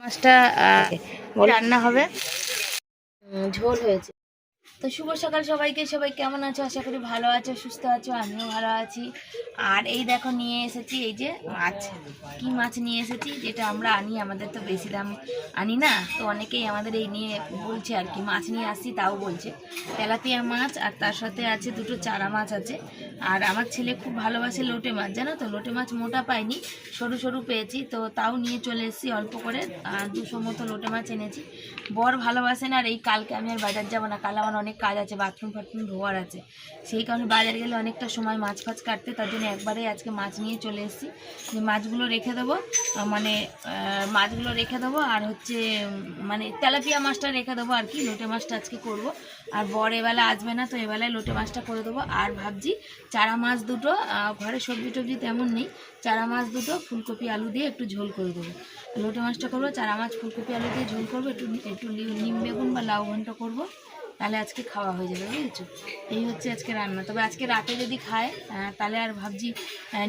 মাছটা রান্না হবে। ঝোল হয়েছে। তো শুভ সকাল সবাইকে। সবাই কেমন আছো? আশা করি ভালো আছো, সুস্থ আছো, আমিও ভালো আছি। আর এই দেখো, নিয়ে এসেছি এই যে মাছ। কি মাছ নিয়ে এসেছি? যেটা আমরা আনি, আমাদের তো বেশি দাম আনি না। তো অনেকেই আমাদের এই নিয়ে বলছে আর কি, মাছ নিয়ে আসছি, তাও বলছে। তেলাপিয়া মাছ, আর তার সাথে আছে দুটো চারা মাছ আছে। আর আমার ছেলে খুব ভালোবাসে লোটে মাছ, জানো তো? লোটে মাছ মোটা পাইনি, সরু সরু পেয়েছি। তো তাও নিয়ে চলে এসেছি অল্প করে। দুশো মতো লোটে মাছ এনেছি। বর ভালোবাসেন আর এই কালকে আমি আর বাজার যাব না, কাল আমার অনেক কাজ আছে বাথরুম ফাথরুম, ধোয়ার আছে। সেই কারণে বাজার গেলে অনেকটা সময় মাছ ফাছ কাটতে, তার জন্য একবারে আজকে মাছ নিয়ে চলে এসেছি। যে মাছগুলো রেখে দেবো মানে মাছগুলো রেখে দেবো, আর হচ্ছে মানে তেলাপিয়া মাছটা রেখে দেবো আর কি, লোটে মাছটা আজকে করব। আর বর এবেলা আসবে না, তো এবেলায় লোটে মাছটা করে দেবো। আর ভাবছি চারা মাছ দুটো ঘরে সবজি টবজি তেমন নেই, চারা মাছ দুটো, ফুলকপি, আলু দিয়ে একটু ঝোল করে দেবো। লোটে মাছটা করব, চারা মাছ, ফুলকপি, আলু দিয়ে ঝোল করব, একটু একটু নিম বেগুন বা লাউ ঘন্ট করব। তাহলে আজকে খাওয়া হয়ে যাবে, বুঝেছ? এই হচ্ছে আজকে রান্না। তবে আজকে রাতে যদি খায় তাহলে আর ভাবছি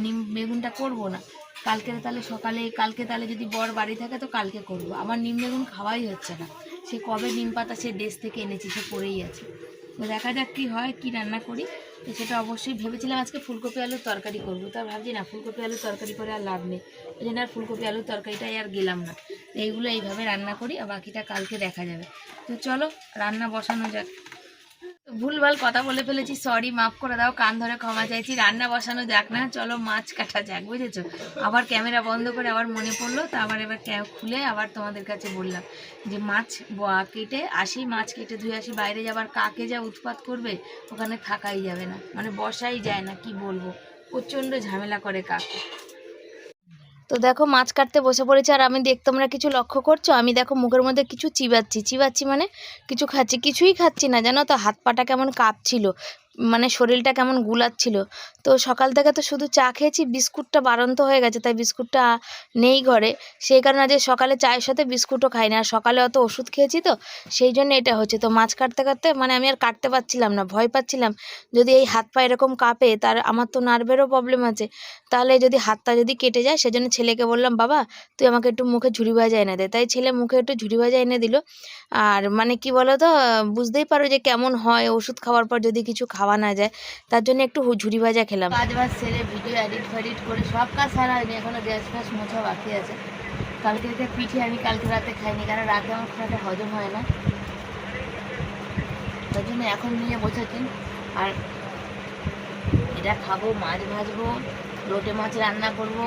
নিম বেগুনটা করব না। কালকে তাহলে সকালে, কালকে তাহলে যদি বর বাড়ি থাকে তো কালকে করব। আমার নিম বেগুন খাওয়াই হচ্ছে না। সে কবে নিম পাতা সে দেশ থেকে এনেছি, সে পড়েই আছে। দেখা যাক কী হয়, কি রান্না করি। তো সেটা অবশ্যই ভেবেছিলাম আজকে ফুলকপি আলুর তরকারি করব। তা ভাবছি না, ফুলকপি আলুর তরকারি করে আর লাভ নেই। ওই জন্য আর ফুলকপি আলুর তরকারিটাই আর গেলাম না। এইগুলো এইভাবে রান্না করি আর বাকিটা কালকে দেখা যাবে। তো চলো, রান্না বসানো যাক। ভুলভাল কথা বলে ফেলেছি সরি মাফ করে দাও, কান ধরে ক্ষমা চাইছি, রান্না বসানো যাক না, চলো মাছ কাটা যাক, বুঝেছ? আবার ক্যামেরা বন্ধ করে আবার মনে পড়ল, তো আবার এবার খুলে আবার তোমাদের কাছে বললাম যে মাছ কেটে আসি, মাছ কেটে ধুয়ে আসি, বাইরে যাবার কাকে যা উৎপাত করবে, ওখানে থাকাই যাবে না মানে বসাই যায় না, কি বলব? প্রচণ্ড ঝামেলা করে কাকে। তো দেখো মাছ কাটতে বসে পড়েছে আর আমি দেখ, তোমরা কিছু লক্ষ্য করছ? আমি দেখো মুখের মধ্যে কিছু চিবাচ্ছি। চিবাচ্ছি মানে কিছু খাচ্ছি, কিছুই খাচ্ছি না, জানো তো? হাত পাটা কেমন কাঁপছিল। মানে শরীরটা কেমন গুলাচ্ছিল। তো সকাল থেকে তো শুধু চা খেয়েছি, বিস্কুটটা বারন্ত হয়ে গেছে, তাই বিস্কুটটা নেই ঘরে। সেই কারণে আজ সকালে চায়ের সাথে বিস্কুটও খাই না আর সকালে অত ওষুধ খেয়েছি তো, সেই জন্য এটা হচ্ছে। তো মাছ কাটতে কাটতে মানে আমি আর কাটতে পারছিলাম না, ভয় পাচ্ছিলাম। যদি এই হাত পা এরকম কাঁপে, তার আমার তো নার্ভেরও প্রবলেম আছে। তাহলে যদি হাতটা যদি কেটে যায়, সেজন্য ছেলেকে বললাম, বাবা, তুই আমাকে একটু মুখে ঝুড়ি ভাজা এনে দে। তাই ছেলে মুখে একটু ঝুড়ি ভাজা এনে দিল। আর মানে কি বলো তো বুঝতেই পারো যে কেমন হয়, ওষুধ খাওয়ার পর যদি কিছু খাওয়া না যায়, তার জন্য একটু ঝুড়ি ভাজা খেলাম। কাজ বাজ সেরে ভিডিও এডিট ফেডিট করে সব কাজ সারা হয়নি, এখনও গ্যাস ফ্যাস মোছা বাকি আছে। কালকে পিঠে আমি কালকে রাতে খাইনি, কারণ রাতে আমার খুব একটা হজম হয় না। তার জন্য এখন নিয়ে বসেছি। আর এটা খাব, মাছ ভাজবো লোটে মাছ রান্না করব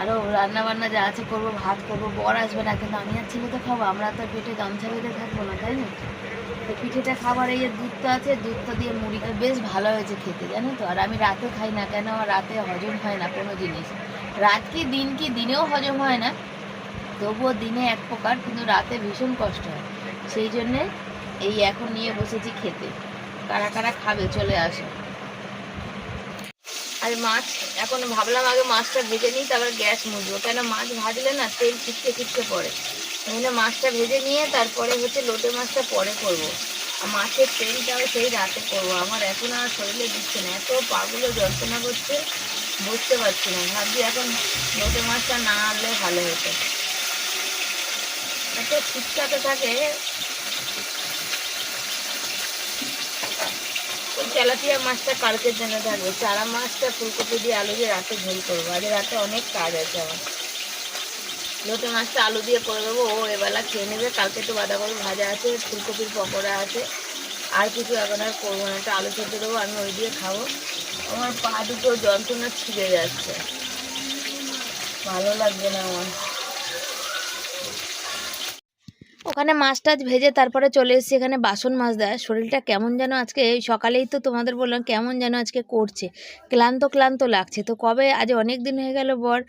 আরও রান্না বান্না যা আছে করব, ভাত করব, বর আসবে না, কিন্তু আমি আর ছেলে তো খাব, আমরা তো পেটে গামছা বেঁধে থাকব না, তাই না? পিঠেটা খাবার, এই যে দুধটা আছে, দুধটা দিয়ে মুড়িটা বেশ ভালো হয়েছে খেতে, জানো তো? আর আমি রাতে খাই না কেন? রাতে হজম হয় না কোনো জিনিস। রাত কি দিন কি দিনেও হজম হয় না, তবুও দিনে এক প্রকার কিন্তু রাতে ভীষণ কষ্ট হয়। সেই জন্যে এই এখন নিয়ে বসেছি খেতে। কারা কারা খাবে চলে আসে। আর মাছ, এখন ভাবলাম আগে মাছটা ভেজে নিই, তারপর গ্যাস মুজবো কেন মাছ ভাজলে না তেল ছিটকে ছিটকে পড়ে। তাহলে মাছটা ভেজে নিয়ে তারপরে হচ্ছে লোটে মাছটা পরে করব। আর মাছের তেলটাও সেই রাতে করব। আমার এখন আর শরীরে দিচ্ছে না। এত পাগুলো যন্ত্রণা করছে, বুঝতে পারছি না। ভাবছি এখন লোটে মাছটা না আনলে ভালো হতো। এত ছিটকাতে থাকে। ওই তেলাপিয়া মাছটা কালকের জন্য থাকবে। চারা মাছটা ফুলকপি দিয়ে আলু দিয়ে রাতে ঝোল করব। আজ রাতে অনেক কাজ আছে আমার। লোটে মাছটা আলু দিয়ে করে দেবো। ও এবেলা খেয়ে নেবে। কালকে একটু বাঁধাকপি ভাজা আছে, ফুলকপির পকোড়া আছে। আর কিছু এখন আর করব না। একটা আলু সেদ্ধ দেবো, আমি ওই দিয়ে খাব। আমার পা দুটো যন্ত্রণা ছিঁড়ে যাচ্ছে। ভালো লাগবে না আমার। ওখানে মাছ টাছ ভেজে তারপরে চলে এসেছি এখানে বাসন মাছ দেয় শরীরটা কেমন যেন আজকে সকালেই তো তোমাদের বললাম কেমন যেন আজকে করছে। ক্লান্ত ক্লান্ত লাগছে। তো কবে আজ অনেক দিন হয়ে গেল বর।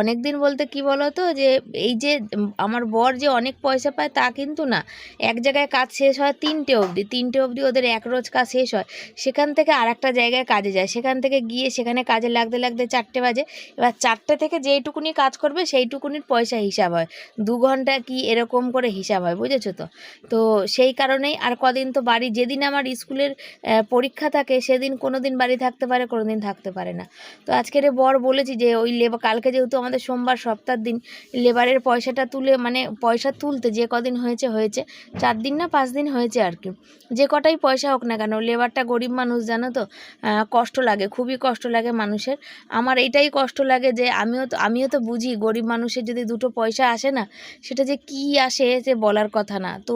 অনেক দিন বলতে কি বলো তো যে, এই যে আমার বর যে অনেক পয়সা পায় তা কিন্তু না। এক জায়গায় কাজ শেষ হয় তিনটে অবধি। তিনটে অবধি ওদের এক রোজ কাজ শেষ হয়। সেখান থেকে আর একটা জায়গায় কাজে যায়। সেখান থেকে গিয়ে সেখানে কাজে লাগতে লাগতে চারটে বাজে। এবার চারটে থেকে যেইটুকুনি কাজ করবে সেইটুকুনির পয়সা হিসাব হয়। দু ঘণ্টা কি এরকম করে হিসাব হয়, বুঝেছ তো? তো সেই কারণেই আর কদিন তো বাড়ি, যেদিন আমার স্কুলের পরীক্ষা থাকে, সেদিন কোনো দিন বাড়ি থাকতে পারে কোনো দিন থাকতে পারে না। তো আজকের বর বলেছি যে, ওই লেবার, কালকে যেহেতু আমাদের সোমবার সপ্তাহ দিন, লেবারের পয়সাটা তুলে মানে পয়সা তুলতে, যে কদিন হয়েছে হয়েছে, চার দিন না পাঁচ দিন হয়েছে আর কি। যে কটাই পয়সা হোক না কেন, লেবারটা গরিব মানুষ, জানো তো কষ্ট লাগে, খুবই কষ্ট লাগে মানুষের। আমার এইটাই কষ্ট লাগে যে, আমিও তো আমিও তো বুঝি, গরিব মানুষের যদি দুটো পয়সা আসে না, সেটা যে কি আসে, যে বলার কথা না। তো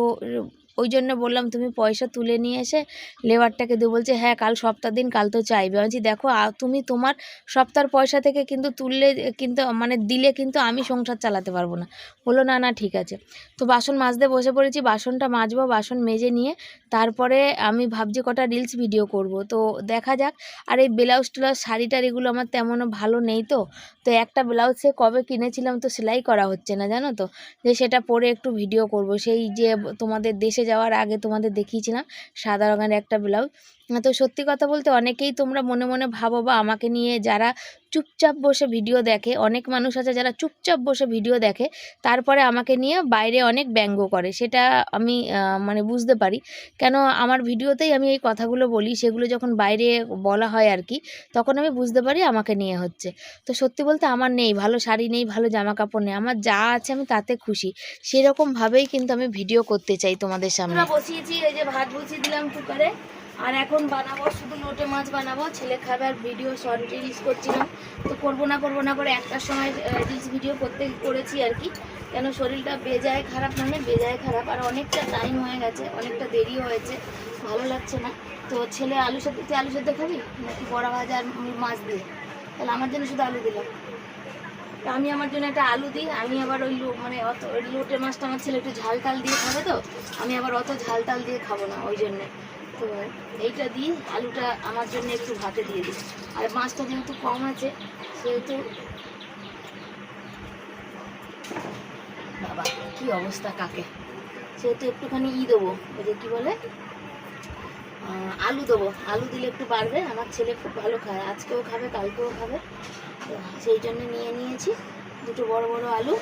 ওই জন্য বললাম, তুমি পয়সা তুলে নিয়ে এসে লেবারটাকে দিয়ে বলছে হ্যাঁ কাল সপ্তাহ দিন, কাল তো চাইবে। বলছি, দেখো তুমি তোমার সপ্তাহের পয়সা থেকে কিন্তু তুললে, কিন্তু মানে দিলে কিন্তু আমি সংসার চালাতে পারব না। বলল, না না, ঠিক আছে। তো বাসন মাজতে বসে পড়েছি, বাসনটা মাজবো, বাসন মেজে নিয়ে তারপরে আমি ভাবছি কটা রিলস ভিডিও করব। তো দেখা যাক, আর এই ব্লাউজ ট্লাউজ শাড়ি টাড়িগুলো আমার তেমনও ভালো নেই তো। তো একটা ব্লাউজ সে কবে কিনেছিলাম তো সেলাই করা হচ্ছে না, জানো তো? যে সেটা পরে একটু ভিডিও করব। সেই যে তোমাদের দেশে যাওয়ার আগে তোমাদের দেখিয়েছিলাম সাদা রঙের একটা ব্লাউজ। তো সত্যি কথা বলতে অনেকেই তোমরা মনে মনে ভাবো বা আমাকে নিয়ে যারা চুপচাপ বসে ভিডিও দেখে, অনেক মানুষ আছে যারা চুপচাপ বসে ভিডিও দেখে, তারপরে আমাকে নিয়ে বাইরে অনেক ব্যঙ্গ করে। সেটা আমি মানে বুঝতে পারি। কেন আমার ভিডিওতেই আমি এই কথাগুলো বলি, সেগুলো যখন বাইরে বলা হয় আর কি, তখন আমি বুঝতে পারি আমাকে নিয়ে হচ্ছে। তো সত্যি বলতে আমার নেই, ভালো শাড়ি নেই, ভালো জামা কাপড় নেই, আমার যা আছে আমি তাতে খুশি। সেরকমভাবেই কিন্তু আমি ভিডিও করতে চাই তোমাদের সামনে। বসিয়েছি, এই যে ভাত বসিয়ে দিলাম কুকারে। আর এখন বানাবো, শুধু লোটে মাছ বানাবো, ছেলে খাবে আর ভিডিও শর্ট রিলস করছিলাম। তো করব না করব না করে একটার সময় রিলস ভিডিও করতে করেছি আর কি। কেন শরীরটা বেজায় খারাপ মানে বেজায় খারাপ, আর অনেকটা টাইম হয়ে গেছে, অনেকটা দেরি হয়েছে, ভালো লাগছে না। তো ছেলে আলু সেদ্ধ তুই আলু সাথে খাবি? নাকি বড়া ভাজা আর মাছ দিয়ে? তাহলে আমার জন্য শুধু আলু দিলাম। তো আমি আমার জন্য একটা আলু দিই, আমি আবার ওই মানে অত ওই লোটে মাছটা আমার ছেলে একটু ঝাল টাল দিয়ে খাবে তো, আমি আবার অত ঝাল টাল দিয়ে খাব না, ওই জন্যে। তো এইটা দিই আলুটা আমার জন্য একটু ভাতে দিয়ে দিই। আর মাছটা যেহেতু কম আছে, সেহেতু বাবা, কি অবস্থা কাকে? সেহেতু একটুখানি ই দেবো ওই যে কী বলে? আলু দেবো। আলু দিলে একটু বাড়বে, আমার ছেলে খুব ভালো খায়। আজকেও খাবে, কালকেও খাবে। সেই জন্য নিয়ে নিয়েছি দুটো বড় বড় আলু।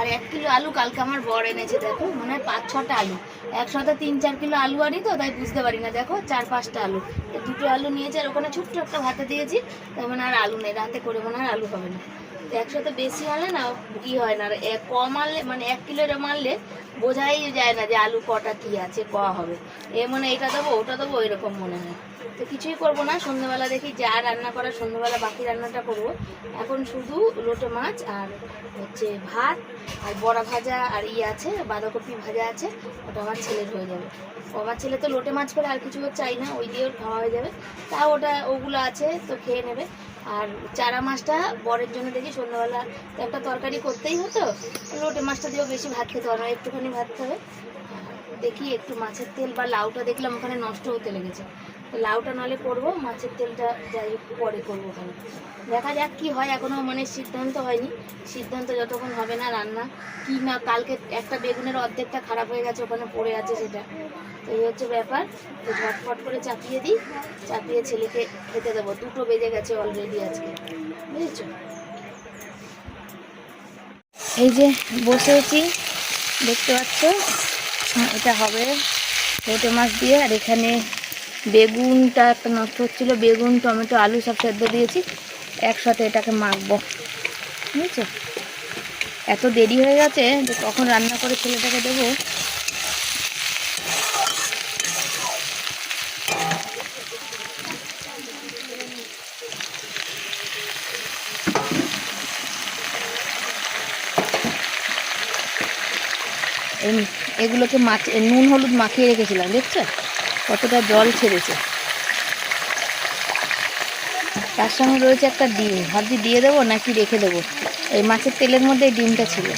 আর এক কিলো আলু কালকে আমার বর এনেছে, দেখো, মনে হয় পাঁচ, ছটা আলু। একসাথে তিন, চার কিলো আলু আনি তো, তাই বুঝতে পারি না, দেখো, চার, পাঁচটা আলু। দুটো আলু নিয়েছে, আর ওখানে ছোট্ট একটা ভাতে দিয়েছি, তার মানে আর আলু নেই, রাতে করে মনে আর আলু হবে না। একসাথে বেশি হলে না ই হয় না। কম আনলে মানে এক কিলোর মারলে বোঝাই যায় না যে আলু কটা কি আছে, ক হবে। এ মনে এটা দেবো, ওটা দেবো, এরকম মনে হয়। তো কিছুই করব না, সন্ধ্যেবেলা দেখি যা রান্না করার সন্ধ্যেবেলা বাকি রান্নাটা করব। এখন শুধু লোটে মাছ আর হচ্ছে ভাত আর বড়া ভাজা আর ই আছে, বাঁধাকপি ভাজা আছে, ওটা আমার ছেলের হয়ে যাবে। আমার ছেলে তো লোটে মাছ করে আর কিছু চাই না, ওই দিয়েও খাওয়া হয়ে যাবে। তা ওটা, ওগুলো আছে, তো খেয়ে নেবে। আর চারা মাছটা বরের জন্য দেখি সন্ধ্যাবেলা একটা তরকারি করতেই হতো। লোটে মাছটা দিয়েও বেশি ভাত খেতে হবে একটুখানি ভাত খাবে। দেখি একটু মাছের তেল বা লাউটা দেখলাম ওখানে নষ্ট হতে লেগেছে। লাউটা নালে করব, মাছের তেলটা যাই পরে করব ওখানে দেখা যাক কি হয় এখনও মানে সিদ্ধান্ত হয়নি। সিদ্ধান্ত যতক্ষণ হবে না রান্না, কি না কালকে একটা বেগুনের অর্ধেকটা খারাপ হয়ে গেছে, ওখানে পড়ে আছে সেটা। তো এই হচ্ছে ব্যাপার। তো ঝটফট করে চাপিয়ে দিই, চাপিয়ে ছেলেকে খেতে দেবো। দুটো বেজে গেছে অলরেডি আজকে। বুঝেছ? এই যে বসেছি দেখতে পাচ্ছ? এটা হবে লোটে মাছ দিয়ে, আর এখানে বেগুনটা একটা নষ্ট হচ্ছিল, বেগুন, টমেটো, আলু সব সেদ্ধ দিয়েছি, একসাথে এটাকে মাখবো। বুঝেছ? এত দেরি হয়ে গেছে যে কখন রান্না করে ছেলেটাকে দেবো? এগুলোকে মাছ, নুন, হলুদ মাখিয়ে রেখেছিলাম, দেখছ? কতটা জল ছেড়েছে। তার সঙ্গে রয়েছে একটা ডিম। ভাবছি দিয়ে দেবো নাকি রেখে দেবো। এই মাছের তেলের মধ্যে ডিমটা ছিল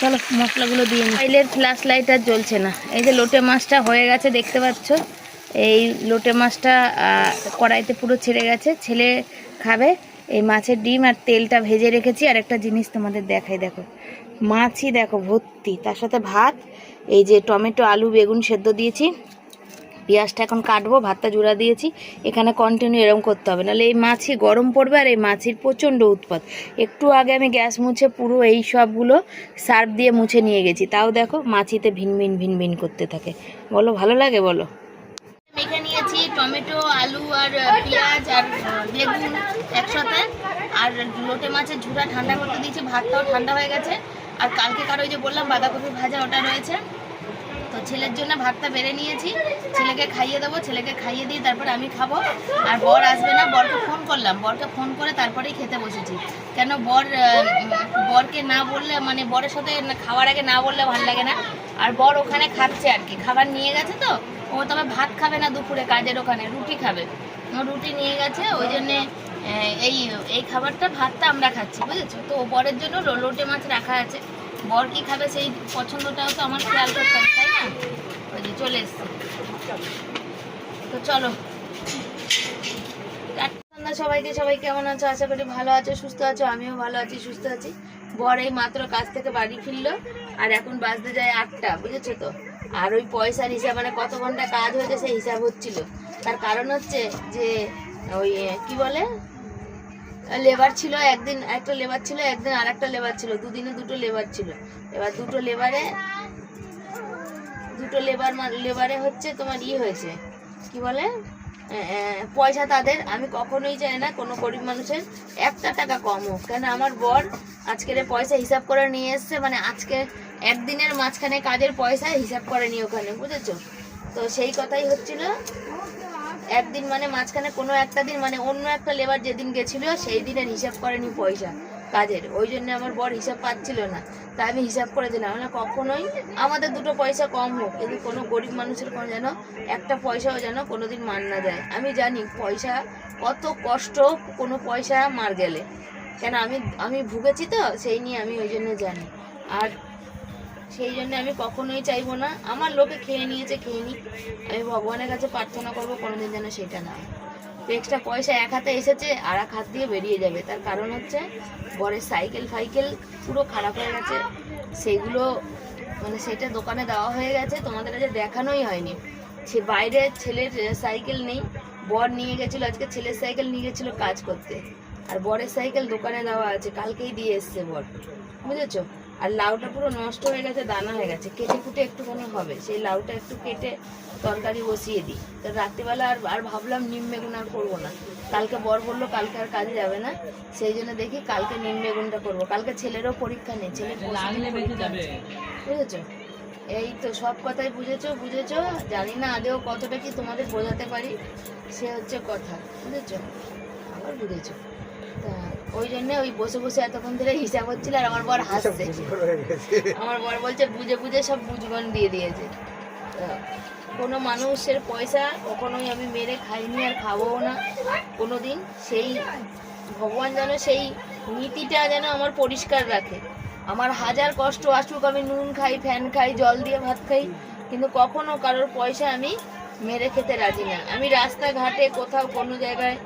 চলো মশলাগুলো দিয়ে মোবাইলের ফ্ল্যাশ লাইট আর জ্বলছে না। এই যে লোটে মাছটা হয়ে গেছে, দেখতে পাচ্ছ? এই লোটে মাছটা কড়াইতে পুরো ছেড়ে গেছে। ছেলে খাবে। এই মাছের ডিম আর তেলটা ভেজে রেখেছি। আর একটা জিনিস তোমাদের দেখাই, দেখো। মাছই দেখো ভর্তি। তার সাথে ভাত, এই যে টমেটো, আলু, বেগুন সেদ্ধ দিয়েছি। পেঁয়াজটা এখন কাটবো, ভাতটা জোড়া দিয়েছি। এখানে কন্টিনিউ এরকম করতে হবে, নাহলে এই মাছি গরম পড়বে আর এই মাছির প্রচণ্ড উৎপাত। একটু আগে আমি গ্যাস মুছে পুরো এই সবগুলো সার্ফ দিয়ে মুছে নিয়ে গেছি। তাও দেখো মাছিতে ভিনভিন ভিনভিন করতে থাকে। বলো, ভালো লাগে বলো? নিয়েছি টমেটো, আলু আর পেঁয়াজ আর বেগুন একসাথে। আর লোটে মাছের ঝুড়া ঠান্ডা করতে দিয়েছি, ভাতটাও ঠান্ডা হয়ে গেছে। আর কালকে কারও যে বললাম বাঁধাকপি ভাজা, ওটা রয়েছে। তো ছেলের জন্য ভাতটা বেড়ে নিয়েছি। ছেলেকে খাইয়ে দেবো, ছেলেকে খাইয়ে দিয়ে তারপরে আমি খাব। আর বর আসবে না, বরকে ফোন করলাম। বরকে ফোন করে তারপরেই খেতে বসেছি। কেন বর বরকে না বললে মানে বরের সাথে খাওয়ার আগে না বললে ভালো লাগে না। আর বর ওখানে খাচ্ছে আর কি। খাবার নিয়ে গেছে তো, ও তবে ভাত খাবে না দুপুরে, কাজের ওখানে, রুটি খাবে। ও রুটি নিয়ে গেছে, ওই জন্যে এই এই খাবারটা, ভাতটা আমরা খাচ্ছি, বুঝেছ? তো বরের জন্য লোটে মাছ রাখা আছে। বর কি খাবে সেই পছন্দটাও তো আমার খেয়াল করতে হবে তাই না? ওই যে চলে এসছে। তো চলো। সবাইকে, সবাই কেমন আছো? আশা করি ভালো আছো, সুস্থ আছো, আমিও ভালো আছি, সুস্থ আছি। বর এই মাত্র কাজ থেকে বাড়ি ফিরলো, আর এখন বাজতে যায় আটটা, বুঝেছ তো? আর ওই পয়সার হিসাব মানে কত ঘণ্টা কাজ হয়েছে সেই হিসাব হচ্ছিল। তার কারণ হচ্ছে যে ওই, কি বলে? লেবার ছিল একদিন, একটা লেবার ছিল, একদিন আর একটা লেবার ছিল। দুদিনে দুটো লেবার ছিল। এবার দুটো লেবারে দুটো লেবার লেবারে হচ্ছে তোমার ই হয়েছে। কি বলে? পয়সা তাদের। আমি কখনোই চাই না, কোনো গরিব মানুষের একটা টাকা কম হোক। কেন আমার বর আজকের পয়সা হিসাব করে নিয়ে এসছে মানে আজকে একদিনের মাঝখানে কাজের পয়সা হিসাব করে নি ওখানে, বুঝেছ? তো সেই কথাই হচ্ছিল একদিন মানে মাঝখানে কোনো একটা দিন মানে অন্য একটা লেবার যেদিন গেছিল, সেই দিনের হিসাব করেনি পয়সা কাজের। ওই জন্য আমার বর হিসাব পাচ্ছিল না। তাই আমি হিসাব করে দিলাম। মানে কখনোই আমাদের দুটো পয়সা কম হোক। কিন্তু কোনো গরিব মানুষের কোনো যেন একটা পয়সাও যেন কোনো দিন মান না যায়। আমি জানি পয়সা কত কষ্ট, কোনো পয়সা মার গেলে। কেন আমি আমি ভুগেছি তো, সেই নিয়ে আমি ওই জন্য জানি। আর সেই জন্য আমি কখনোই চাইব না। আমার লোকে খেয়ে নিয়েছে, খেয়ে নিক। আমি ভগবানের কাছে প্রার্থনা করব, কোনোদিন যেন সেটা না এক্সট্রা পয়সা এক হাতে এসেছে, আর এক হাত দিয়ে বেরিয়ে যাবে। তার কারণ হচ্ছে বরের সাইকেল ফাইকেল পুরো খারাপ হয়ে গেছে। সেগুলো মানে সেটা দোকানে দেওয়া হয়ে গেছে, তোমাদের কাছে দেখানোই হয়নি। সে বাইরে ছেলের সাইকেল নেই। বর নিয়ে গেছিল, আজকে ছেলের সাইকেল নিয়ে গেছিল কাজ করতে। আর বরের সাইকেল দোকানে দেওয়া আছে, কালকেই দিয়ে এসছে বর। বুঝেছ? আর লাউটা পুরো নষ্ট হয়ে গেছে দানা হয়ে গেছে। কেটে কুটে একটুখানি হবে। সেই লাউটা একটু কেটে তরকারি বসিয়ে দিই। তো রাত্রিবেলা আর আর ভাবলাম নিম বেগুন আর করব না। কালকে বর বলল কালকে আর কাজে যাবে না। সেই জন্য দেখি কালকে নিম বেগুনটা করব। কালকে ছেলেরও পরীক্ষা নেই। ছেলে বুঝেছ? এই তো সব কথাই বুঝেছ বুঝেছ? জানি না আদেও কতটা কি তোমাদের বোঝাতে পারি। সে হচ্ছে কথা বুঝেছ? আবার বুঝেছ। ওই জন্য ওই বসে বসে এতক্ষণ ধরে হিসাব হচ্ছিল আর আমার বর হাসছে। আমার বর বলছে বুঝে বুঝে সব বুঝগন দিয়ে দিয়েছে। তা কোনো মানুষের পয়সা কখনোই আমি মেরে খাইনি আর খাবও না। কোনো দিন সেই ভগবান যেন সেই নীতিটা যেন আমার পরিষ্কার রাখে। আমার হাজার কষ্ট আসুক আমি নুন খাই ফ্যান খাই জল দিয়ে ভাত খাই কিন্তু কখনো কারোর পয়সা আমি মেরে খেতে রাজি না। আমি রাস্তাঘাটে কোথাও কোনো জায়গায়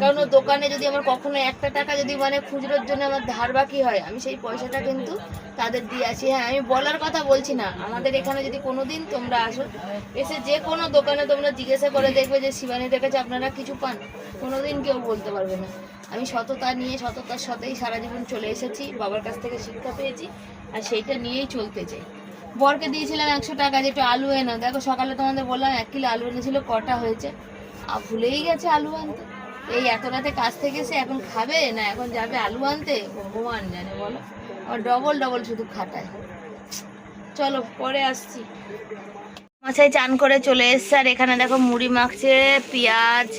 কারণ দোকানে যদি আমার কখনো একটা টাকা যদি মানে খুচরোর জন্য আমার ধার বাকি হয়, আমি সেই পয়সাটা কিন্তু তাদের দিয়ে আসি। হ্যাঁ আমি বলার কথা বলছি না। আমাদের এখানে যদি কোনো দিন তোমরা আসো, এসে যে কোনো দোকানে তোমরা জিজ্ঞাসা করে দেখবে যে, শিবানীদের কাছে আপনারা কিছু পান? কোনো দিন কেউ বলতে পারবে না। আমি সততা নিয়ে, সততার সাথেই সারা জীবন চলে এসেছি, বাবার কাছ থেকে শিক্ষা পেয়েছি আর সেইটা নিয়েই চলতে চাই। বরকে দিয়েছিলাম একশো টাকা যে, একটু আলু এনো দেখো, সকালে তোমাদের বললাম, এক কিলো আলু এনেছিল, কটা হয়েছে? আর ভুলেই গেছে আলু আনতে। এই এত রাতে কাজ থেকে এসে এখন খাবে না এখন যাবে আলু আনতে? ভগবান জানে বলো। আর ডবল ডবল শুধু খাটায়। চলো, পরে আসছি। মশাই চান করে চলে এসছে, আর এখানে দেখো মুড়ি মাখছে, পেঁয়াজ,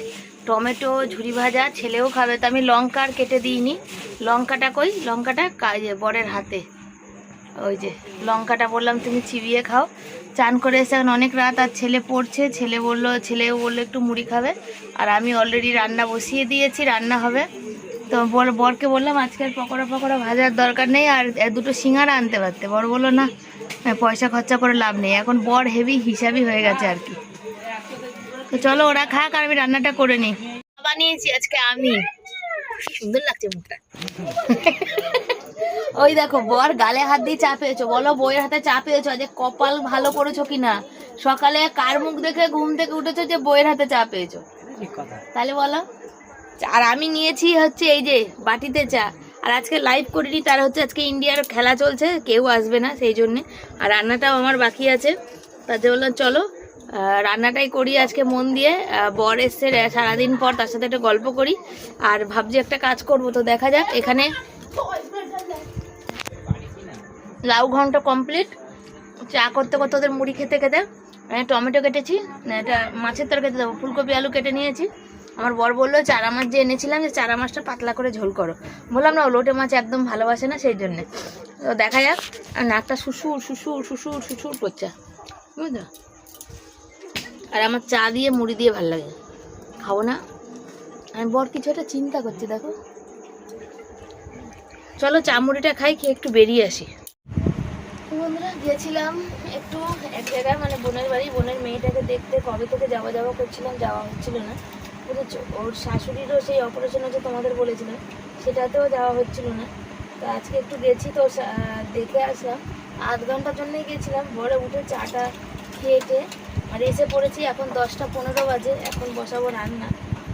টমেটো, ঝুরি ভাজা, ছেলেও খাবে। তো আমি লঙ্কা আর কেটে দিইনি। লঙ্কাটা কই? লঙ্কাটা বরের হাতে। ওই যে, লঙ্কাটা বললাম তুমি চিবিয়ে খাও। চান করে এসে এখন অনেক রাত আর ছেলে পড়ছে। ছেলে বলল ছেলেও বলল একটু মুড়ি খাবে। আর আমি অলরেডি রান্না বসিয়ে দিয়েছি রান্না হবে। তো বর বরকে বললাম আজকের পকোড়া পকোড়া ভাজার দরকার নেই আর দুটো সিঙ্গারা আনতে পারতে। বর বলল না হ্যাঁ, পয়সা খরচা করে লাভ নেই। এখন বর হেভি হিসাবই হয়ে গেছে আর কি। তো চলো ওরা খাক আর আমি রান্নাটা করে নিই। বানিয়েছি আজকে আমি। সুন্দর লাগছে মুখটা। ওই দেখো বর গালে হাত দিয়ে চা পেয়েছ। বলো বইয়ের হাতে চা পেয়েছ যে কপাল ভালো করেছ কিনা? সকালে কার মুখ দেখে ঘুম থেকে উঠেছো যে বইয়ের হাতে চা পেয়েছ? তাহলে বলো। আর আমি নিয়েছি হচ্ছে এই যে বাটিতে চা। আর আজকে লাইভ করিনি তার হচ্ছে আজকে ইন্ডিয়ার খেলা চলছে কেউ আসবে না সেই জন্যে। আর রান্নাটাও আমার বাকি আছে। তাতে বললাম চলো রান্নাটাই করি আজকে মন দিয়ে। বর এসছে সারাদিন পর তার সাথে একটা গল্প করি। আর ভাবছি একটা কাজ করব তো দেখা যাক এখানে লাউ ঘন্ট কমপ্লিট চা করতে করতে ওদের মুড়ি খেতে খেতে টমেটো কেটেছি, এটা মাছের তরকারি দেবো, ফুলকপি, আলু কেটে নিয়েছি। আমার বর বলল, চারা মাছ যে এনেছিলাম, যে চারা মাছটা পাতলা করে ঝোল করো। বললাম, না, লোটে মাছ একদম ভালোবাসে না, সেই জন্যে। তো দেখা যাক, আর নাকটা শুশুর শুশুর শুশুর শুশুর করছে। বুঝলো? আর আমার চা দিয়ে মুড়ি দিয়ে ভালো লাগে। খাব না? আমি বর কিছু একটা চিন্তা করছি, দেখো। চলো চা মুড়িটা খাই, খেয়ে একটু বেরিয়ে আসি। বন্ধুরা, গিয়েছিলাম একটু এক জায়গায় মানে বোনের বাড়ি। বোনের মেয়েটাকে দেখতে, কবে থেকে যাওয়া যাওয়া করছিলাম যাওয়া হচ্ছিল না। বুঝেছ? ওর শাশুড়িরও সেই অপারেশন হচ্ছে তোমাদের বলেছিলাম। সেটাতেও যাওয়া হচ্ছিল না। তো আজকে একটু গেছি তো দেখে আসলাম। আধ ঘণ্টার জন্যই গেছিলাম। ভোরে উঠে চাটা খেয়ে আর এসে পড়েছি, এখন দশটা পনেরো বাজে। এখন বসাবো রান্না।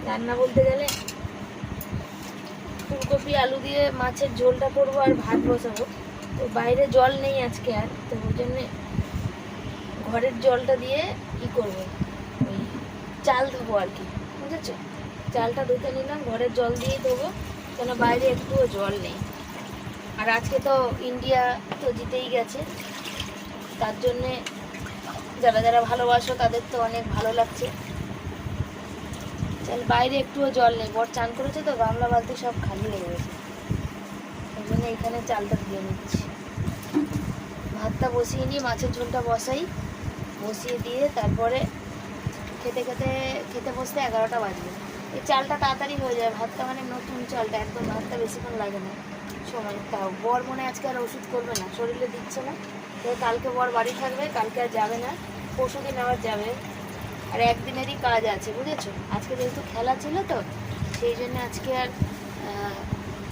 রান্না বলতে গেলে ফুলকপি, আলু দিয়ে মাছের ঝোলটা করব আর ভাত বসাবো। তো বাইরে জল নেই আজকে আর, তো ওই জন্যে ঘরের জলটা দিয়ে ই করব। ওই চাল ধোবো আর কি, বুঝেছ? চালটা ধুতে নিলাম, ঘরের জল দিয়েই ধোবো, কেন বাইরে একটুও জল নেই। আর আজকে তো ইন্ডিয়া তো জিতেই গেছে, তার জন্যে যারা যারা ভালোবাসো তাদের তো অনেক ভালো লাগছে। চাল বাইরে একটুও জল নেই, বর চান করেছে তো, গামলা বালতি সব খালি হয়ে গেছে। জন্য এখানে চালটা দিয়ে নিচ্ছি। ভাতটা বসিয়ে নিয়ে মাছের ঝোলটা বসাই। বসিয়ে দিয়ে তারপরে খেতে খেতে খেতে বসতে এগারোটা বাজবে। এই চালটা তাড়াতাড়ি হয়ে যায়। ভাতটা মানে নতুন চালটা, একদম ভাতটা বেশিক্ষণ লাগে না। সময় তাও বর মনে আজকে আর ওষুধ করবে না, শরীরে দিচ্ছে না। তো কালকে বর বাড়ি থাকবে, কালকে আর যাবে না। পরশু দিন আবার যাবে। আর একদিনেরই কাজ আছে, বুঝেছ? আজকে যেহেতু খেলা ছিল তো, সেই জন্য আজকে আর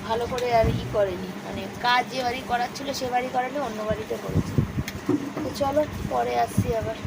ভালো করে আর ই করেনি। মানে কাজ যে বাড়ি করার ছিল সে বাড়ি করেনি অন্য বাড়িতে করেছে। তো চলো, পরে আসছি আবার।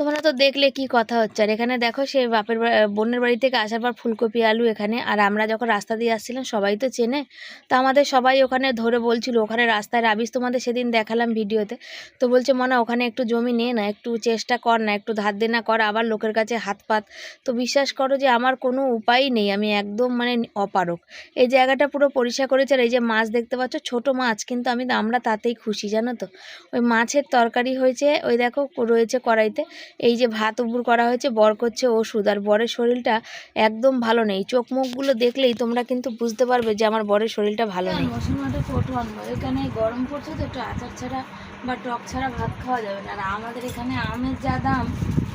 তোমরা তো দেখলে কি কথা হচ্ছে। আর এখানে দেখো সে বাপের বোনের বাড়ি থেকে আসার পর ফুলকপি, আলু এখানে। আর আমরা যখন রাস্তা দিয়ে আসছিলাম, সবাই তো চেনে। তো আমাদের সবাই ওখানে ধরে বলছিল, ওখানে রাস্তায় রাবিস তোমাদের সেদিন দেখালাম ভিডিওতে। তো বলছে, মনে, ওখানে একটু জমি নে না, একটু চেষ্টা কর না, একটু ধার দে না কর, আবার লোকের কাছে হাত পাত। তো বিশ্বাস করো যে, আমার কোনো উপায় নেই, আমি একদম মানে অপারক এই জায়গাটা পুরো পরিষ্কার করেছে, আর এই যে মাছ দেখতে পাচ্ছ, ছোট মাছ, কিন্তু আমি, আমরা তাতেই খুশি, জানো তো? ওই মাছের তরকারি হয়েছে, ওই দেখো, রয়েছে কড়াইতে। এই যে ভাত উপুর করা হয়েছে বর করছে ওষুধ। আর বরের শরীরটা একদম ভালো নেই। চোখ মুখগুলো দেখলেই তোমরা কিন্তু বুঝতে পারবে যে আমার বরের শরীরটা ভালো নেই। মশলাটা ফটো আনব। এখানে গরম পড়ছে তো একটু আচার ছাড়া বা টক ছাড়া ভাত খাওয়া যাবে না। আর আমাদের এখানে আমের যা দাম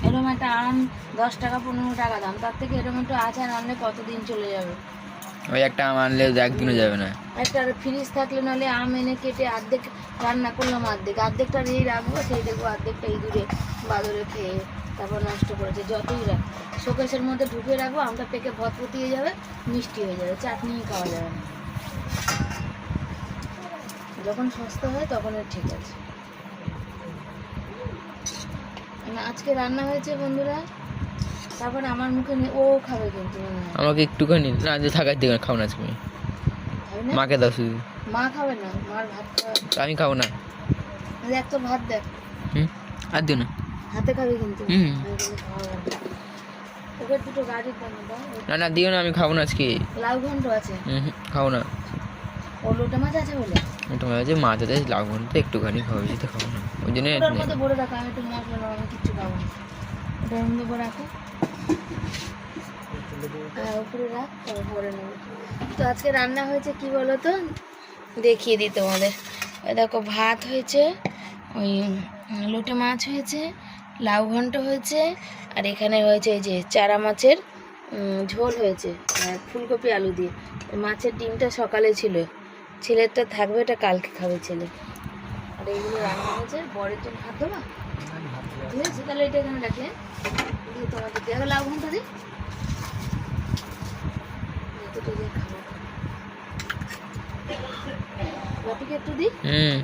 এরকম একটা আম দশ টাকা পনেরো টাকা দাম। তার থেকে এরকম একটু আচার আনলে কতদিন চলে যাবে? ওই একটা আম আনলে একদিনও যাবে না। একটা ফ্রিজ থাকলে নাহলে আম এনে কেটে অর্ধেক রান্না করলাম অর্ধেক অর্ধেকটা নিয়ে রাখব সেই দেখব অর্ধেকটা এই দূরে বাদরে খেয়ে তারপর নষ্ট করেছে যতই রাখ। শোকেশের মধ্যে ঢুকে রাখব আমটা পেকে ভতভতিয়ে যাবে মিষ্টি হয়ে যাবে চাটনি খাওয়া যাবে না। যখন সস্তা হয় তখন ঠিক আছে। না, আজকে রান্না হয়েছে বন্ধুরা? তারপর আমার মুখে ও খাবে কিন্তু। আমাকে একটুখানি না যে থাকার দিকে খাও না তুমি মাকে দাও শুধু। মা খাবে না মার ভাত আমি খাব না। দেখ ভাত দেখ হুম? আর দিও না। হাতে খাবি কিন্তু। হুম। ওকে দুটো গাড়ি দাও। না না দিও না আমি খাব না আজকে। লাউ ঘন্ট আছে। হুম খাব না। ও লোটা মাছ আছে বলে? তোমার কাছে মাছ আছে না তো একটুখানি খাব বেশি তো খাব না। ওই জন্য রাখো আমি একটু মশলা নেব আমি কিচ্ছু খাব না। রাখো। উপরে রাখ তো আজকে রান্না হয়েছে কি বলো তো? দেখিয়ে দিই তোমাদের। দেখো, ভাত হয়েছে, ওই লোটে মাছ হয়েছে, লাউ ঘন্ট হয়েছে, আর এখানে হয়েছে এই যে চারা মাছের ঝোল হয়েছে, আর ফুলকপি আলু দিয়ে। মাছের ডিমটা সকালে ছিল। ছেলেরটা থাকবে, এটা কালকে খাবে ছেলে। আর এইগুলো রান্না হয়েছে, বরের জন্য হাত দেবা? ঠিক তাহলে এটা এখানে রাখলে দিয়ে তোমাকে দেখো লাউ ঘণ্টা দিই এতটা দিয়ে খাব। একটু দিই। হুম।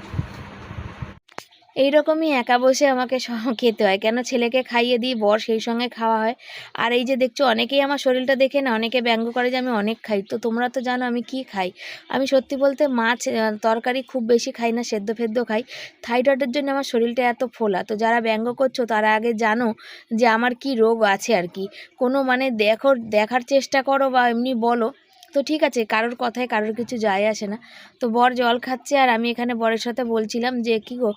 এইরকমই একা বসে আমাকে খেতে হয়। কেন ছেলেকে খাইয়ে দিই, বর সেই সঙ্গে খাওয়া হয়। আর এই যে দেখছ, অনেকেই আমার শরীরটা দেখে না, অনেকে ব্যঙ্গ করে যে আমি অনেক খাই। তো তোমরা তো জানো আমি কি খাই। আমি সত্যি বলতে মাছ তরকারি খুব বেশি খাই না, সেদ্ধ ফেদ্ধ খাই। থাইরয়েডের জন্য আমার শরীরটা এত ফোলা। তো যারা ব্যঙ্গ করছ, তারা আগে জানো যে আমার কি রোগ আছে আর কি। কোনো মানে দেখো, দেখার চেষ্টা করো বা এমনি বলো। তো ঠিক আছে, কারোর কথায় কারোর কিছু যায় আসে না। তো বর জল খাচ্ছে আর আমি এখানে বরের সাথে বলছিলাম যে, কী গো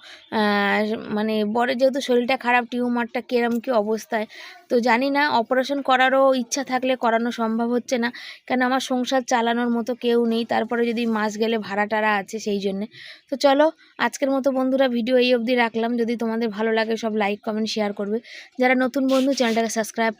মানে বরের যেহেতু শরীরটা খারাপ, টিউমারটা কিরম, কী অবস্থায়? তো জানি না, অপারেশন করারও ইচ্ছা থাকলে করানো সম্ভব হচ্ছে না। কেন আমার সংসার চালানোর মতো কেউ নেই, তারপরে যদি মাস গেলে ভাড়া টাড়া আছে সেই জন্যে। তো চলো, আজকের মতো বন্ধুরা ভিডিও এই অবধি রাখলাম। যদি তোমাদের ভালো লাগে সব লাইক, কমেন্ট, শেয়ার করবে। যারা নতুন বন্ধু, চ্যানেলটাকে সাবস্ক্রাইব